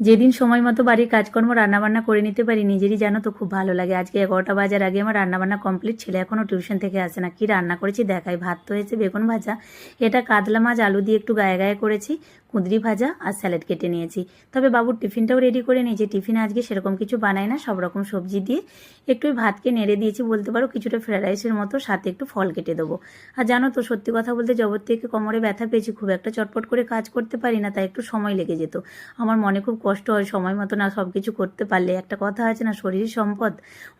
যেদিন সময় মতো বাড়ির কাজকর্ম, রান্নাবান্না করে নিতে পারি, নিজেরই জানো তো খুব ভালো লাগে। আজকে এগারোটা বাজার আগে আমার রান্নাবান্না কমপ্লিট ছেলে এখনও টিউশন থেকে আসে না। কি রান্না করেছি দেখাই। ভাত তো হয়েছে বেগুন ভাজা। এটা কাতলা মাছ, আলু দিয়ে একটু গায়ে গায়ে করেছি। কুঁদরি ভাজা আর স্যালাড কেটে নিয়েছি। তবে বাবুর টিফিনটাও রেডি করে নিয়েছি। টিফিন আজকে সেরকম কিছু বানায় না, সব রকম সবজি দিয়ে একটু ভাতকে নেড়ে দিয়েছি। বলতে পারো কিছুটা ফ্রাইড রাইসের মতো, সাথে একটু ফল কেটে দেবো। আর জানো তো, সত্যি কথা বলতে জবর থেকে কোমরে ব্যথা পেয়েছি, খুব একটা চটপট করে কাজ করতে পারি না, তাই একটু সময় লেগে যেত। আমার মনে খুব কষ্ট হয় সময় মতো না সব কিছু করতে পারলে। একটা কথা আছে না, শরীর সম্পদ।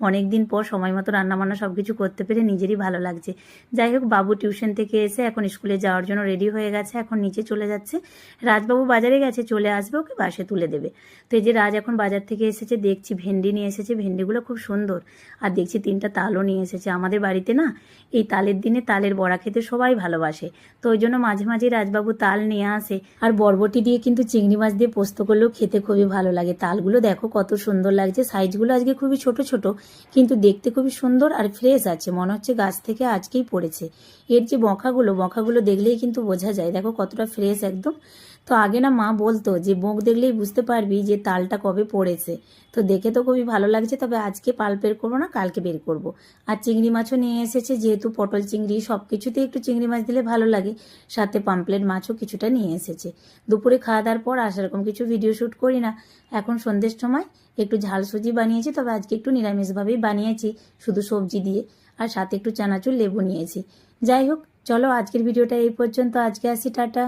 অনেক দিন পর সময় মতো রান্নাবান্না সব কিছু করতে পেরে নিজেরই ভালো লাগছে। যাই হোক, বাবু টিউশন থেকে এসে এখন স্কুলে যাওয়ার জন্য রেডি হয়ে গেছে, এখন নিচে চলে যাচ্ছে। রাজবাবু বাজারে গেছে, চলে আসবে ওকে, বাসে তুলে দেবে। তো এই যে রাজ এখন বাজার থেকে এসেছে, দেখছি ভেন্ডি নিয়ে এসেছে, ভেন্ডিগুলো খুব সুন্দর। আর দেখছি তিনটা তালও নিয়ে এসেছে। আমাদের বাড়িতে না, এই তালের দিনে তালের বড়া খেতে সবাই ভালোবাসে। তো ওই জন্য মাঝে মাঝে রাজবাবু তাল নিয়ে আসে। আর বরবটি দিয়ে কিন্তু চিংড়ি মাছ দিয়ে পোস্ত করলেও খেতে খুবই ভালো লাগে। তালগুলো দেখো কত সুন্দর লাগছে। সাইজগুলো আজকে খুবই ছোট ছোট, কিন্তু দেখতে খুবই সুন্দর আর ফ্রেশ আছে। মনে হচ্ছে গাছ থেকে আজকেই পড়েছে। এর যে বখাগুলো বখাগুলো দেখলেই কিন্তু বোঝা যায়। দেখো কতটা ফ্রেশ একদম। তো আগে না মা বলতো যে, মুখ দেখলেই বুঝতে পারবি যে তালটা কবে পড়েছে। তো দেখে তো খুবই ভালো লাগছে, তবে আজকে পাল বের করব না, কালকে বের করব। আর চিংড়ি মাছও নিয়ে এসেছে, যেহেতু পটল চিংড়ি সব কিছুতেই একটু চিংড়ি মাছ দিলে ভালো লাগে, সাথে পাম্পলেট মাছও কিছুটা নিয়ে এসেছে। দুপুরে খাওয়া দাওয়ার পর আর সেরকম কিছু ভিডিও শ্যুট করি না। এখন সন্ধ্যের সময় একটু ঝাল সুজি বানিয়েছি, তবে আজকে একটু নিরামিষভাবেই বানিয়েছি, শুধু সবজি দিয়ে। আর সাথে একটু চানাচুর লেবু নিয়েছি। যাই হোক, চলো আজকের ভিডিওটা এই পর্যন্ত, আজকে আসি, টাটা।